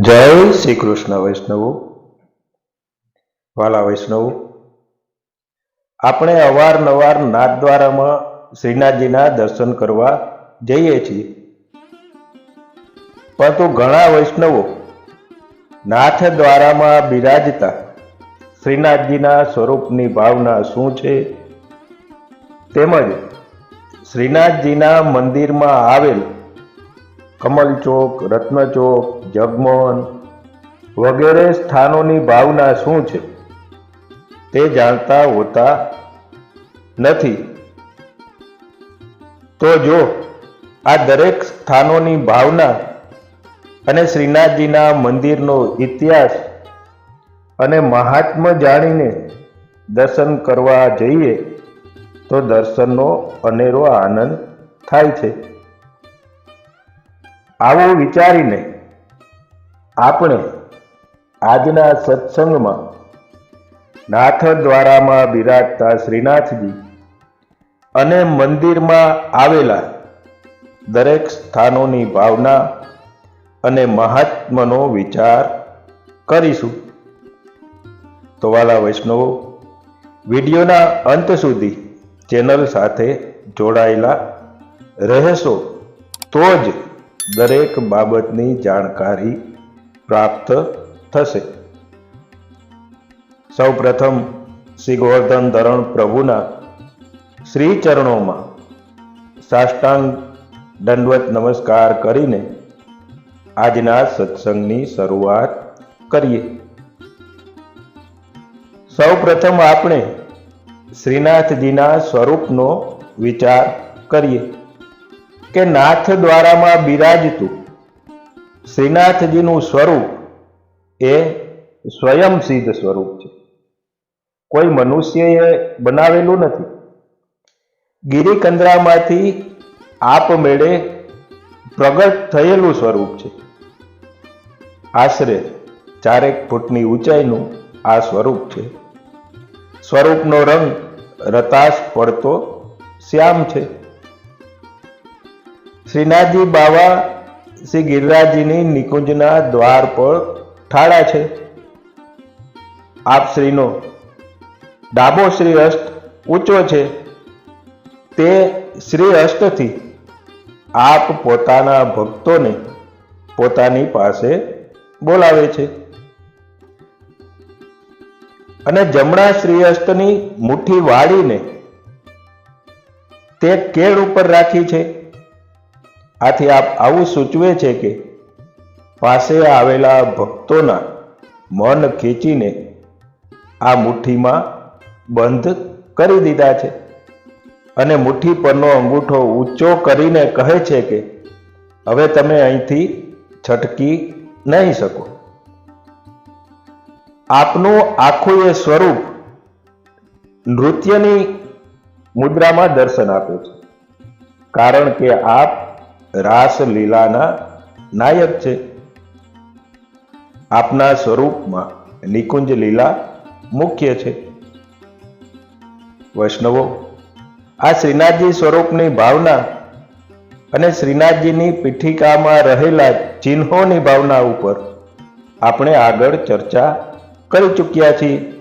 જય શ્રી કૃષ્ણ વૈષ્ણવો. વાલા વૈષ્ણવો, આપણે અવારનવાર નાથદ્વારામાં શ્રીનાથજીના દર્શન કરવા જઈએ છીએ. પરંતુ ઘણા વૈષ્ણવો નાથ દ્વારામાં બિરાજતા શ્રીનાથજીના સ્વરૂપની ભાવના શું છે? તેમજ શ્રીનાથજીના મંદિરમાં આવેલ કમલ ચોક રત્ન ચોક જગમોહન વગેરે સ્થાનોની ભાવના શું છે? તે જાણતા હોતા નથી. તો જો આ દરેક સ્થાનોની ભાવના અને શ્રીનાથજીના મંદિરનો ઇતિહાસ અને મહાત્મ જાણીને દર્શન કરવા જઈએ, તો દર્શનનો અનેરો આનંદ થાય છે. આવું વિચારીને આપણે આજના સત્સંગમાં નાથ દ્વારામાં બિરાજતા શ્રીનાથજી અને મંદિરમાં આવેલા દરેક સ્થાનોની ભાવના અને મહાત્મનો વિચાર કરીશું. તો વાલા વૈષ્ણવો, વિડીયોના અંત સુધી ચેનલ સાથે જોડાયેલા રહેશો તો જ દરેક બાબતની જાણકારી પ્રાપ્ત થશે. સૌ પ્રથમ શ્રી ગોવર્ધન ધરણ પ્રભુના શ્રી ચરણોમાં સાષ્ટાંગ દંડવત નમસ્કાર કરીને આજના સત્સંગની શરૂઆત કરીએ. સૌ પ્રથમ આપણે શ્રીનાથજીના સ્વરૂપનો વિચાર કરીએ કે નાથ દ્વારામાં બિરાજતું શ્રીનાથજીનું સ્વરૂપ એ સ્વયં સિદ્ધ સ્વરૂપ છે. કોઈ મનુષ્યએ બનાવેલું નથી. ગિરિકંદરામાંથી આપમેળે પ્રગટ થયેલું સ્વરૂપ છે. આશરે ચારેક ફૂટની ઊંચાઈનું આ સ્વરૂપ છે. સ્વરૂપનો રંગ રતાશ પડતો શ્યામ છે. શ્રીનાથજી બાવા શ્રી ગિરિરાજજીની નિકુંજના દ્વાર પર ઠાળા છે. આપ શ્રીનો ડાબો શ્રી અષ્ટ ઊંચો છે. તે શ્રી અષ્ટથી આપ પોતાના ભક્તોને પોતાની પાસે બોલાવે છે. અને જમણા શ્રી અષ્ટની મુઠ્ઠી વાળીને તે કેળ ઉપર રાખી છે. આથી આપ આવું સૂચવે છે કે પાસે આવેલા ભક્તોના મન ખેંચીને આ મુઠ્ઠીમાં બંધ કરી દીધા છે. અને મુઠ્ઠી પરનો અંગૂઠો ઊંચો કરીને કહે છે કે, હવે તમે અહીંથી છટકી નહીં શકો. આપનું આખું એ સ્વરૂપ નૃત્યની મુદ્રામાં દર્શન આપે છે. કારણ કે આપ રાસલીલાના નાયક છે. આપના સ્વરૂપમાં નિકુંજ લીલા મુખ્ય છે. વૈષ્ણવો, આ શ્રીનાથજી સ્વરૂપની ભાવના અને શ્રીનાથજીની પીઠિકામાં રહેલા ચિહ્નોની ભાવના ઉપર આપણે આગળ ચર્ચા કરી ચૂક્યા છીએ.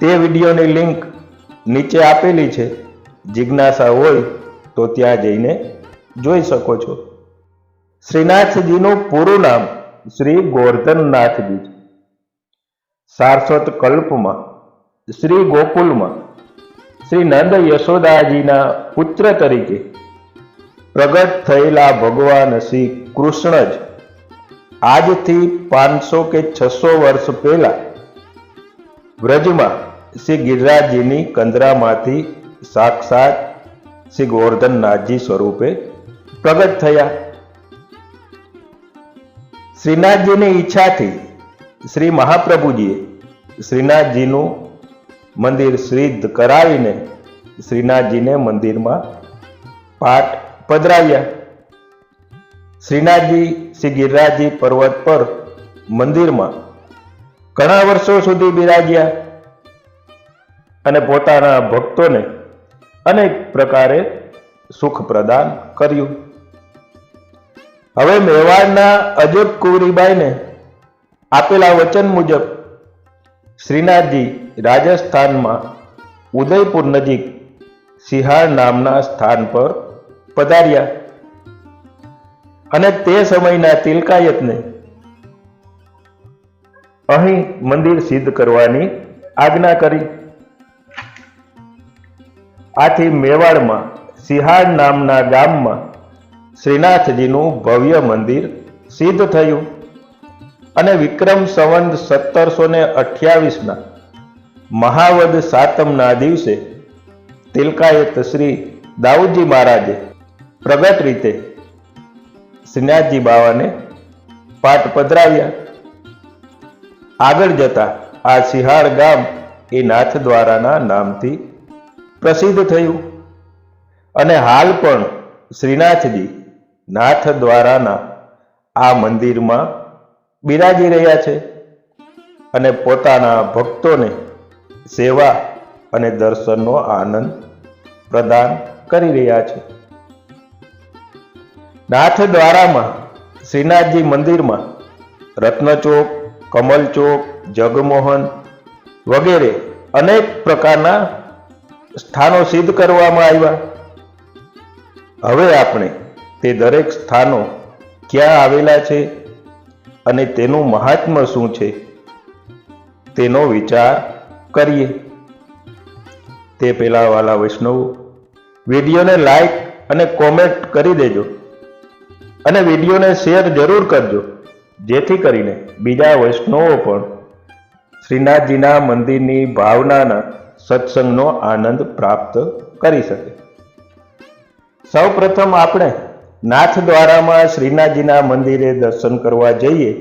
તે વિડીયોની લિંક નીચે આપેલી છે. જિજ્ઞાસા હોય તો ત્યાં જઈને જોઈ શકો છો. શ્રીનાથજીનું પૂરું નામ શ્રી ગોર્ધનનાથજી છે. સારસ્વત કલ્પમાં, શ્રી ગોકુલમાં, શ્રી નંદ યશોદાજીના પુત્ર તરીકે પ્રગટ થયેલા ભગવાન શ્રી કૃષ્ણ જ આજથી પાંચસો કે છસો વર્ષ પહેલા વ્રજમાં શ્રી ગિરિરાજજીની કંદરામાંથી સાક્ષાત શ્રી ગોવર્ધનનાથજી સ્વરૂપે પ્રગટ થયા. શ્રીનાથજીની ઈચ્છાથી શ્રી મહાપ્રભુજીએ શ્રીનાથજીનું મંદિર સિદ્ધ કરાવીને શ્રીનાથજીને મંદિરમાં પાઠ પધરાવ્યા. શ્રીનાથજી શ્રી ગિરિરાજજી પર્વત પર મંદિરમાં ઘણા વર્ષો સુધી બિરાજ્યા અને પોતાના ભક્તોને અનેક પ્રકારે સુખ પ્રદાન કર્યું. હવે મેવાડના અજબ કુંવરીબાઈને આપેલા વચન મુજબ શ્રીનાથજી રાજસ્થાનમાં ઉદયપુર નજીક સિહાર નામના સ્થાન પર પધાર્યા. અને તે સમયના તિલકાયતને અહીં મંદિર સિદ્ધ કરવાની આજ્ઞા કરી. આથી મેવાડમાં સિહાર નામના ગામમાં શ્રીનાથજીનું ભવ્ય મંદિર સિદ્ધ થયું અને વિક્રમ સંવંત સત્તરસો ને અઠ્યાવીસના મહાવદ સાતમના દિવસે તિલકાયત શ્રી દાઉદજી મહારાજે પ્રગટ રીતે શ્રીનાથજી બાવાને પાઠ પધરાવ્યા. આગળ જતા આ સિહાળ ગામ એ નાથ દ્વારાના નામથી પ્રસિદ્ધ થયું. અને હાલ પણ શ્રીનાથજી નાથ દ્વારાના આ મંદિરમાં બિરાજી રહ્યા છે અને પોતાના ભક્તોને સેવા અને દર્શનનો આનંદ પ્રદાન કરી રહ્યા છે. નાથ દ્વારામાં શ્રીનાથજી મંદિરમાં રત્નચોક, કમલચોક, જગમોહન વગેરે અનેક પ્રકારના સ્થાનો સિદ્ધ કરવામાં આવ્યા. હવે આપણે તે દરેક સ્થાનો ક્યાં આવેલા છે અને તેનું મહાત્મ્ય શું છે તેનો વિચાર કરીએ. તે પહેલાં વાલા વૈષ્ણવો, વિડીયોને લાઈક અને કોમેન્ટ કરી દેજો અને વિડીયોને શેર જરૂર કરજો, જેથી કરીને બીજા વૈષ્ણવો પણ શ્રીનાથજીના મંદિરની ભાવનાના સત્સંગનો આનંદ પ્રાપ્ત કરી શકે. સૌ પ્રથમ આપણે નાથ દ્વારામાં શ્રીનાથજીના મંદિરે દર્શન કરવા જઈએ,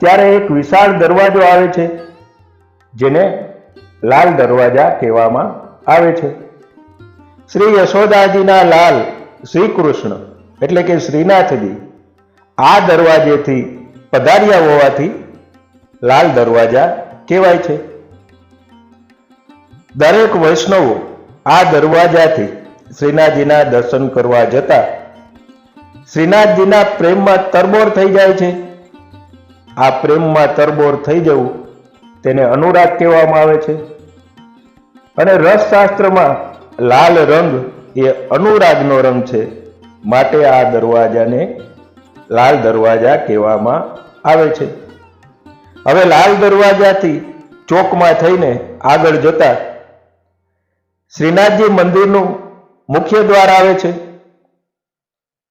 ત્યારે એક વિશાળ દરવાજો આવે છે, જેને લાલ દરવાજા કહેવામાં આવે છે. શ્રી યશોદાજીના લાલ શ્રી કૃષ્ણ એટલે કે શ્રીનાથજી આ દરવાજેથી પધાર્યા હોવાથી લાલ દરવાજા કહેવાય છે. દરેક વૈષ્ણવો આ દરવાજાથી શ્રીનાથજીના દર્શન કરવા જતા શ્રીનાથજીના પ્રેમમાં તરબોર થઈ જાય છે. આ પ્રેમમાં તરબોર થઈ જવું તેને અનુરાગ કહેવામાં આવે છે. અને રસશાસ્ત્રમાં લાલ રંગ એ અનુરાગનો રંગ છે. માટે આ દરવાજાને લાલ દરવાજા કહેવામાં આવે છે. હવે લાલ દરવાજાથી ચોકમાં થઈને આગળ જતા શ્રીનાથજી મંદિરનું મુખ્ય દ્વાર આવે છે,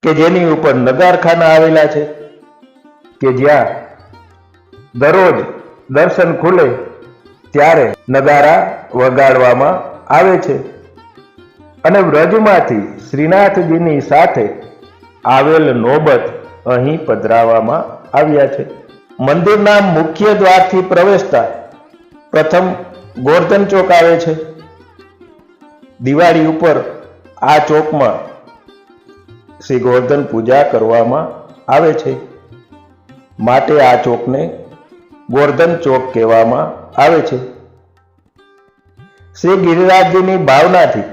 કે જેની ઉપર નગારખાના આવેલા છે, કે જ્યાં દરરોજ દર્શન ખુલે, ત્યારે નગારા વગાડવામાં આવે છે. અને વ્રજમાંથી શ્રીનાથજીની સાથે આવેલ નોબત અહીં પધરાવવામાં આવ્યા છે. મંદિરના મુખ્ય દ્વારથી પ્રવેશતા પ્રથમ ગોર્ધન ચોક આવે છે. દિવાળી ઉપર આ ચોકમાં શ્રી ગોર્ધન પૂજા કરવામાં આવે છે. માટે આ ચોકને ગોર્ધન ચોક કહેવામાં આવે છે. શ્રી ગિરિરાજજીની ભાવનાથી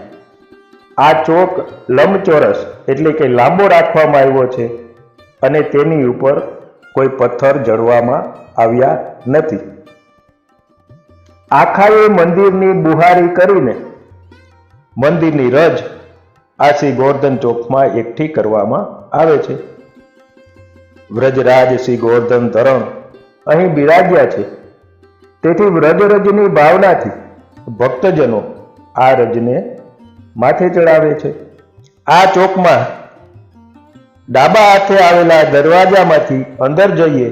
આ ચોક લંબચોરસ એટલે કે લાંબો રાખવામાં આવ્યો છે અને તેની ઉપર કોઈ પથ્થર જડવામાં આવ્યા નથી. આખાએ મંદિરની બુહારી કરીને મંદિરની રજ આ શ્રી ગોવર્ધન ચોકમાં એકઠી કરવામાં આવે છે. વ્રજરાજ શ્રી ગોવર્ધન ધરણ અહીં બિરાજ્યા છે. તેથી વ્રજરજની ભાવનાથી ભક્તજનો આ રજને માથે ચડાવે છે. આ ચોકમાં ડાબા હાથે આવેલા દરવાજામાંથી અંદર જઈએ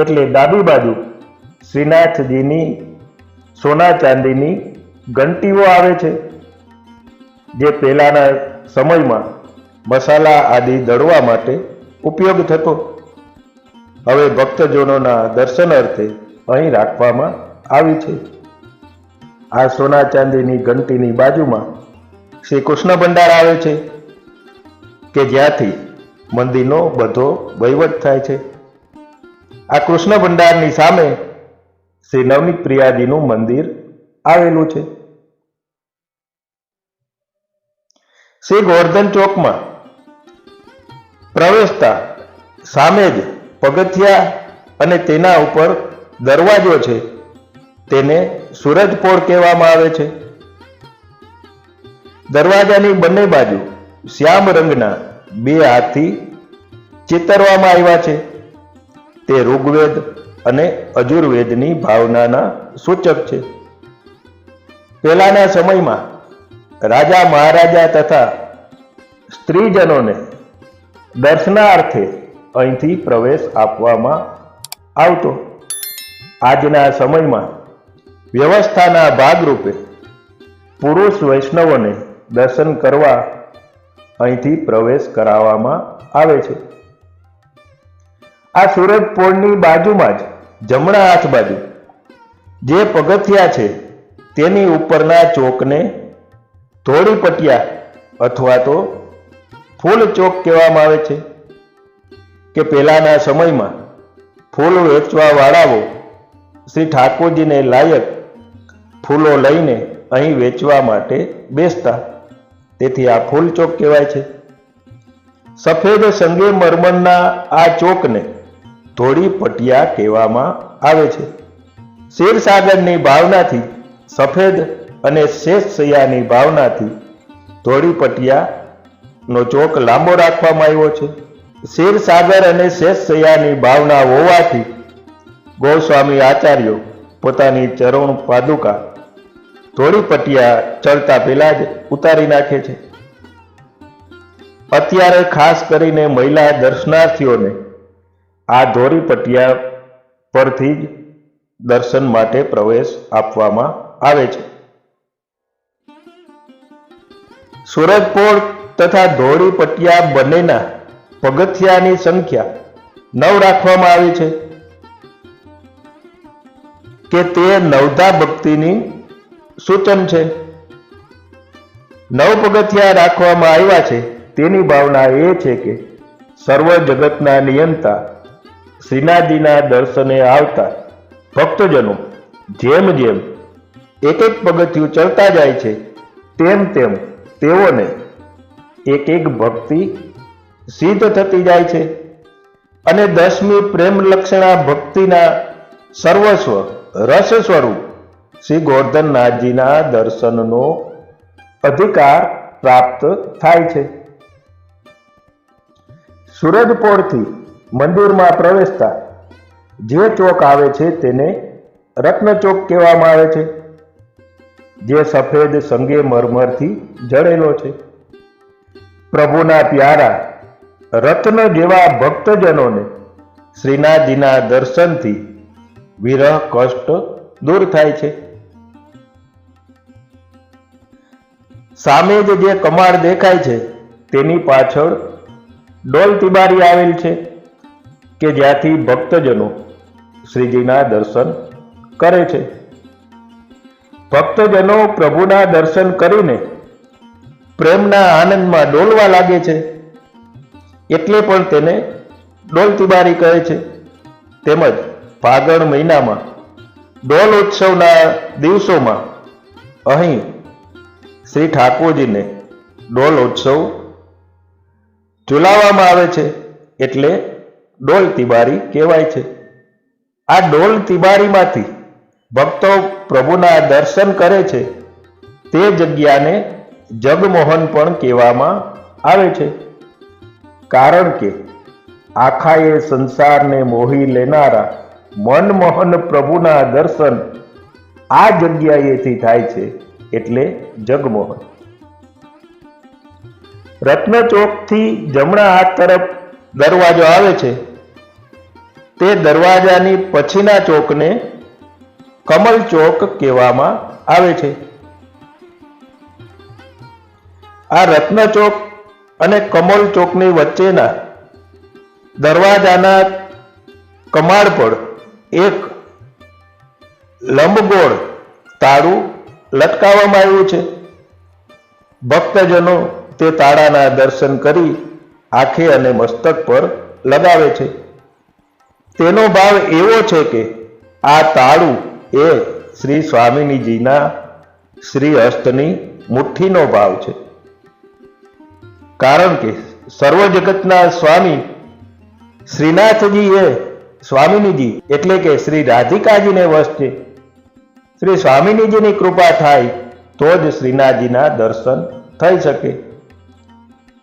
એટલે ડાબી બાજુ શ્રીનાથજીની સોના ચાંદીની ઘંટીઓ આવે છે. જે પહેલાના સમયમાં મસાલા આદિ દળવા માટે ઉપયોગ થતો. હવે ભક્તજનોના દર્શન અર્થે અહીં રાખવામાં આવી છે. આ સોના ચાંદીની ઘંટીની બાજુમાં શ્રી કૃષ્ણ ભંડાર આવે છે, કે જ્યાંથી મંદિરનો બધો વહીવટ થાય છે. આ કૃષ્ણ ભંડારની સામે શ્રી નવનીત પ્રિયાજીનું મંદિર આવેલું છે. શ્રી ગોવર્ધન ચોકમાં પ્રવેશતા સામે જ પગથિયા અને તેના ઉપર દરવાજો છે, તેને સૂરજપોળ કહેવામાં આવે છે. દરવાજાની બંને બાજુ શ્યામ રંગના બે હાથી ચિતરવામાં આવ્યા છે. તે ઋગ્વેદ અને અજુર્વેદની ભાવનાના સૂચક છે. પહેલાના સમયમાં રાજા મહારાજા તથા સ્ત્રીજનોને દર્શનાર્થે અહીંથી પ્રવેશ આપવામાં આવતો. આજના સમયમાં વ્યવસ્થાના ભાગરૂપે પુરુષ વૈષ્ણવોને દર્શન કરવા અહીંથી પ્રવેશ કરાવવામાં આવે છે. આ સુરત પોળની બાજુમાં જ જમણા હાથ બાજુ જે પગથિયા છે તેની ઉપરના ચોકને ધોળી પટિયા અથવા તો ફૂલ ચોક કહેવામાં આવે છે કે પહેલાના સમયમાં ફૂલ વેચવા વાળાઓ શ્રી ઠાકોરજીને લાયક ફૂલો લઈને અહીં વેચવા માટે બેસતા. તેથી આ ફૂલ ચોક કહેવાય છે. સફેદ સંગે મરમરના આ ચોકને ધોળી પટિયા કહેવામાં આવે છે. ક્ષીરસાગરની ભાવનાથી સફેદ અને શેષ સૈયાની ભાવનાથી ધોળી પટિયાનો ચોક લાંબો રાખવામાં આવ્યો છે. ક્ષીરસાગર અને શેષ સૈયાની ભાવના હોવાથી ગોસ્વામી આચાર્યો પોતાની ચરણ પાદુકા ધોળી પટિયા ચડતા પહેલા જ ઉતારી નાખે છે. અત્યારે ખાસ કરીને મહિલા દર્શનાર્થીઓને આ ધોળી પટિયા પરથી જ દર્શન માટે પ્રવેશ આપવામાં આવે છે. સુરજપોળ તથા ધોળી પટિયા બંનેના પગથિયાની સંખ્યા નવ રાખવામાં આવી છે. કે તે નવધા ભક્તિની સૂચન છે. નવ પગથિયા રાખવામાં આવ્યા છે તેની ભાવના એ છે કે સર્વ જગતના નિયંતા શ્રીનાથજીના દર્શને આવતા ભક્તજનો જેમ જેમ એક એક પગથિયું ચડતા જાય છે, તેમ તેમ તેઓને એક એક ભક્તિ સિદ્ધ થતી જાય છે. અને દસમી પ્રેમ લક્ષણા ભક્તિના સર્વસ્વ, રસ સ્વરૂપ શ્રી ગોર્ધનનાથજીના દર્શનનો અધિકાર પ્રાપ્ત થાય છે. સુરજપોળથી મંદિરમાં પ્રવેશતા જે ચોક આવે છે તેને રત્નચોક કહેવામાં આવે છે. જે સફેદ સંગે મરમરથી જડેલો છે. પ્રભુના પ્યારા રત્ન જેવા ભક્તજનોને શ્રીનાથજીના દર્શનથી વિરહ કષ્ટ દૂર થાય છે. સામે જ જે કમાડ દેખાય છે, તેની પાછળ ડોલ તિબારી આવેલ છે કે જ્યાંથી ભક્તજનો શ્રીજીના દર્શન કરે છે. ભક્તજનો પ્રભુના દર્શન કરીને પ્રેમના આનંદમાં ડોલવા લાગે છે. એટલે પણ તેને ડોલ તિબારી કહે છે. તેમજ ફાગણ મહિનામાં ડોલ ઉત્સવના દિવસોમાં અહીં શ્રી ઠાકોરજીને ડોલ ઉત્સવ ઝુલાવવામાં આવે છે. એટલે ડોલ તિબારી કહેવાય છે. આ ડોલ તિબારીમાંથી ભક્તો પ્રભુના દર્શન કરે છે. તે જગ્યાને જગમોહન પણ કહેવામાં આવે છે. કારણ કે આખા એ સંસારને મોહી લેનારા મનમોહન પ્રભુના દર્શન આ જગ્યાએથી થાય છે એટલે જગમોહન. રત્નચોકથી જમણા હાથ તરફ દરવાજો આવે છે. તે દરવાજાની પછીના ચોકને કમલ ચોક કહેવામાં આવે છે. આ રત્ન ચોક અને કમલ ચોકની વચ્ચેના દરવાજાના કમાડ પર એક લંબગોળ તાળું લટકાવવામાં આવ્યું છે. ભક્તજનો તે તાળાના દર્શન કરી આંખે અને મસ્તક પર લગાવે છે. તેનો ભાવ એવો છે કે આ તાળું એ શ્રી સ્વામિનીજીના શ્રી હસ્તની મુઠ્ઠીનો ભાવ છે. કારણ કે સર્વ જગતના સ્વામી શ્રીનાથજી એ સ્વામિનીજી એટલે કે શ્રી રાધિકાજીને વશ છે. શ્રી સ્વામિનીજીની કૃપા થાય તો જ શ્રીનાથજીના દર્શન થઈ શકે.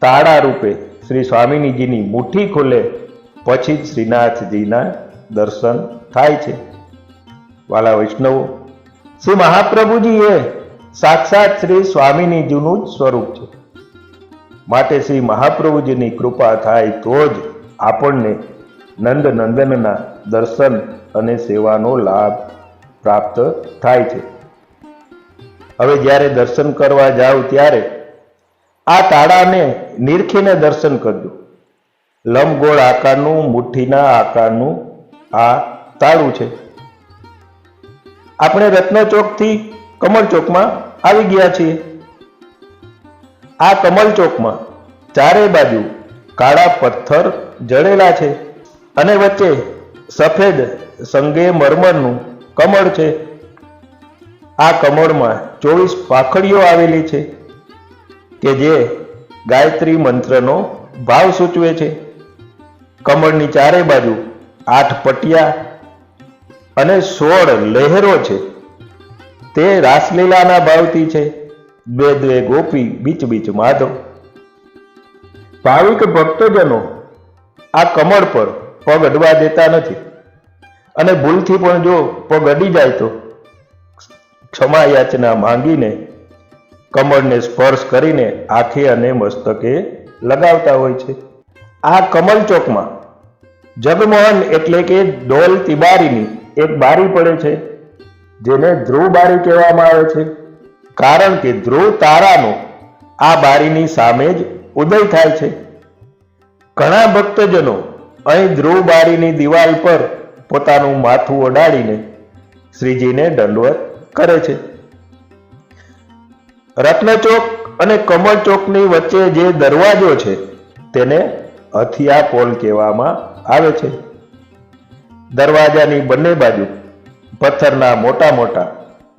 તાળા રૂપે શ્રી સ્વામિનીજીની મુઠ્ઠી ખુલે, પછી જ શ્રીનાથજીના દર્શન થાય છે. વાલા વૈષ્ણવો, શ્રી મહાપ્રભુજી એ સાક્ષાત શ્રી સ્વામિનીજીનું જ સ્વરૂપ છે. માટે શ્રી મહાપ્રભુજીની કૃપા થાય તો જ આપણને નંદ નંદનના દર્શન અને સેવાનો લાભ પ્રાપ્ત થાય છે. હવે જ્યારે દર્શન કરવા જાઓ ત્યારે આ તાળાને નિરખીને દર્શન કરજો. લંબગોળ આકારનું, મુઠ્ઠીના આકારનું આ તાળું છે. આપણે રત્ન ચોકથી કમળ આવી ગયા છીએ. આ કમળ ચોકમાં ચારે બાજુ કાળા પથ્થર જડેલા છે અને વચ્ચે સફેદ સંગે મરમરનું કમળ છે. આ કમળમાં ચોવીસ પાખડીઓ આવેલી છે કે જે ગાયત્રી મંત્રનો ભાવ સૂચવે છે. કમળની ચારે બાજુ આઠ પટિયા અને સોળ લહેરો છે. તે રાસલીલાના ભાવથી છે. દ્વે દ્વે ગોપી બીચ બીચ માધવ. ભાવિક ભક્તજનો આ કમળ પર પગ અડવા દેતા નથી. અને ભૂલથી પણ જો પગ અડી જાય તો ક્ષમા યાચના માંગીને કમળને સ્પર્શ કરીને આંખે અને મસ્તકે લગાવતા હોય છે. આ કમલ ચોકમાં જગમોહન એટલે કે ડોલ તિબારીની એક બારી પડે છે, જેને ધ્રુવ બારી કહેવામાં આવે છે. કારણ કે ધ્રુવ તારાનો આ બારીની સામે જ ઉદય થાય છે. ઘણા ભક્તજનો અહીં ધ્રુવ બારીની દિવાલ પર પોતાનું માથું ઓડાડીને શ્રીજીને દંડવત કરે છે. રત્નચોક અને કમળ ચોકની વચ્ચે જે દરવાજો છે, તેને હથિયા પોલ કહેવામાં આવે છે. દરવાજાની બંને બાજુ પથ્થરના મોટા મોટા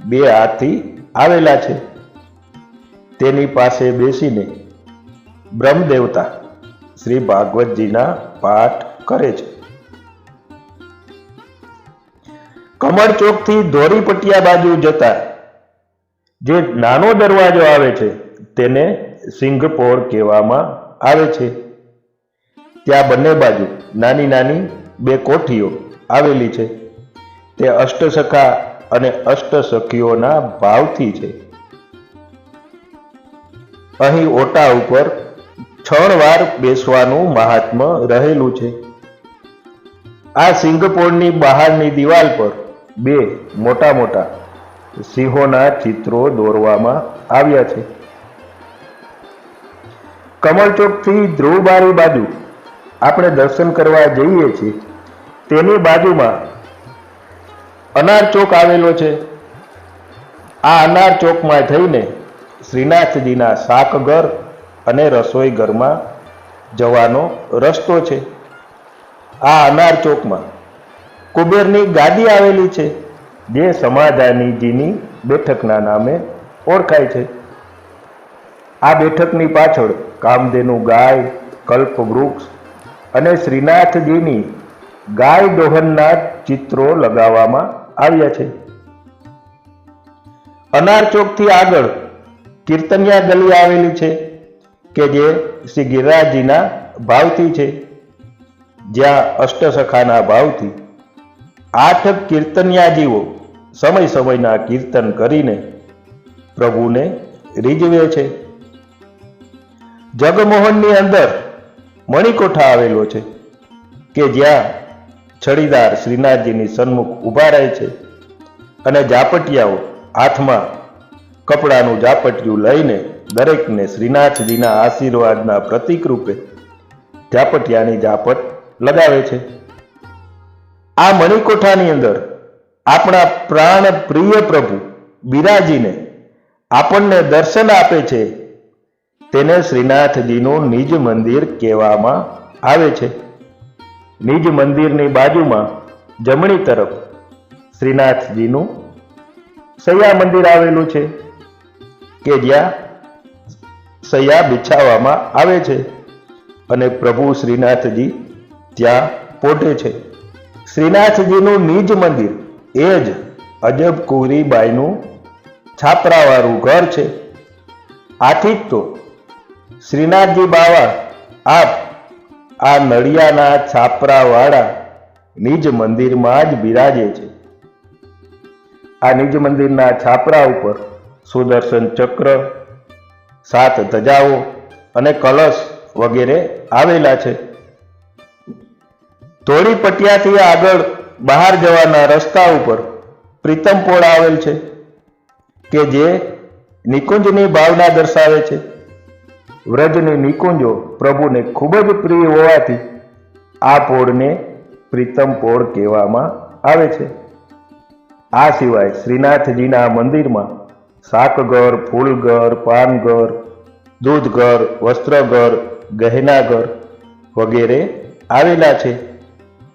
બે હાથી આવેલા છે. તેની પાસે બેસીને બ્રહ્મદેવતા શ્રી ભાગવતજીના પાઠ કરે છે. કમળ ચોકથી ધોરી પટિયા બાજુ જતા જે નાનો દરવાજો આવે છે તેને સિંઘપોર કહેવામાં આવે છે. ત્યાં બંને બાજુ નાની નાની બે કોઠીઓ આવેલી છે. તે અષ્ટસખા અને અષ્ટસખીઓના ભાવથી છે. અહીં ઓટા ઉપર છણ વાર બેસવાનું મહાત્મ્ય રહેલું છે. આ સિંગપોળની બહારની દિવાલ પર બે મોટા મોટા સિંહોના ચિત્રો દોરવામાં આવ્યા છે. કમળચોકથી ધ્રુવબારી બાજુ આપણે દર્શન કરવા જઈએ છીએ. તેની બાજુમાં અનાર ચોક આવેલો છે. આ અનાર ચોકમાં થઈને શ્રીનાથજીના શાકઘર અને રસોઈ ઘરમાં જવાનો રસ્તો છે. આ અનાર ચોકમાં કુબેરની ગાદી આવેલી છે, જે સમાધાનીજીની બેઠકના નામે ઓળખાય છે. આ બેઠકની પાછળ કામધેનુ ગાય કલ્પ વૃક્ષ અને શ્રીનાથજીની ગાય દોહનના ચિત્રો લગાવવામાં આવ્યા છે. અનાર ચોકથી આગળ કીર્તનિયા ગલી આવેલી છે, કે જે શ્રી ગિરિરાજજીના ભાવથી છે. જ્યાં અષ્ટસખાના ભાવથી આઠ કીર્તનિયાજીઓ સમય સમયના કીર્તન કરીને પ્રભુને રીઝવે છે. જગમોહનની અંદર મણિકોઠા આવેલો છે, કે જ્યાં છડીદાર શ્રીનાથજીની સન્મુખ ઊભા રહે છે અને ઝાપટિયાઓ હાથમાં કપડાનું ઝાપટિયું લઈને દરેકને શ્રીનાથજીના આશીર્વાદના પ્રતીક રૂપે ઝાપટિયાની ઝાપટ લગાવે છે. આ મણિકોઠાની અંદર આપણા પ્રાણ પ્રિય પ્રભુ બિરાજીને આપણને દર્શન આપે છે. તેને શ્રીનાથજીનું નિજ મંદિર કહેવામાં આવે છે. નિજ મંદિરની બાજુમાં જમણી તરફ શ્રીનાથજીનું સૈયા મંદિર આવેલું છે કે જ્યાં સૈયા બિછાવવામાં આવે છે અને પ્રભુ શ્રીનાથજી ત્યાં પોટે છે. શ્રીનાથજીનું નિજ મંદિર એ જ અજબ કુરીબાઈનું છાપરાવાળું ઘર છે. આથી જ તો શ્રીનાથજી બાવા આપ આ નળિયાના છાપરાવાળા નિજ મંદિરમાં જ બિરાજે છે. આ નિજ મંદિરના છાપરા ઉપર સુદર્શન ચક્ર, સાત ધજાઓ અને કલશ વગેરે આવેલા છે. ધોળી પટિયાથી આગળ બહાર જવાના રસ્તા ઉપર પ્રીતમપોળ આવેલ છે, કે જે નિકુંજની ભાવના દર્શાવે છે. વ્રજની નિકુંજો પ્રભુને ખૂબ જ પ્રિય હોવાથી આ પોળને પ્રીતમ પોળ કહેવામાં આવે છે. આ સિવાય શ્રીનાથજીના મંદિરમાં શાકઘર, ફૂલઘર, પાનઘર, દૂધઘર, વસ્ત્રઘર, ગહેનાઘર વગેરે આવેલા છે,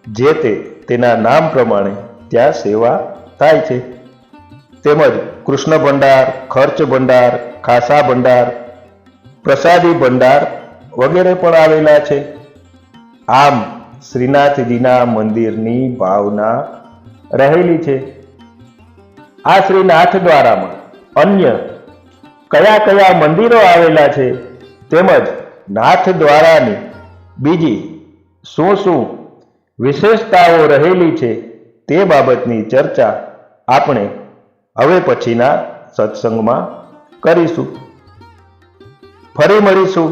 જે તે તેના નામ પ્રમાણે ત્યાં સેવા થાય છે. તેમજ કૃષ્ણ ભંડાર, ખર્ચ ભંડાર, ખાસા ભંડાર પ્રસાદી ભંડાર વગેરે પણ આવેલા છે. આમ શ્રીનાથજીના મંદિરની ભાવના રહેલી છે. આ શ્રીનાથ દ્વારામાં અન્ય કયા કયા મંદિરો આવેલા છે તેમજ નાથ દ્વારાની બીજી શું શું વિશેષતાઓ રહેલી છે તે બાબતની ચર્ચા આપણે હવે પછીના સત્સંગમાં કરીશું. ફરી મળીશું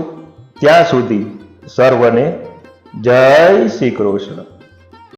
ત્યાં સુધી સર્વને જય શ્રી કૃષ્ણ.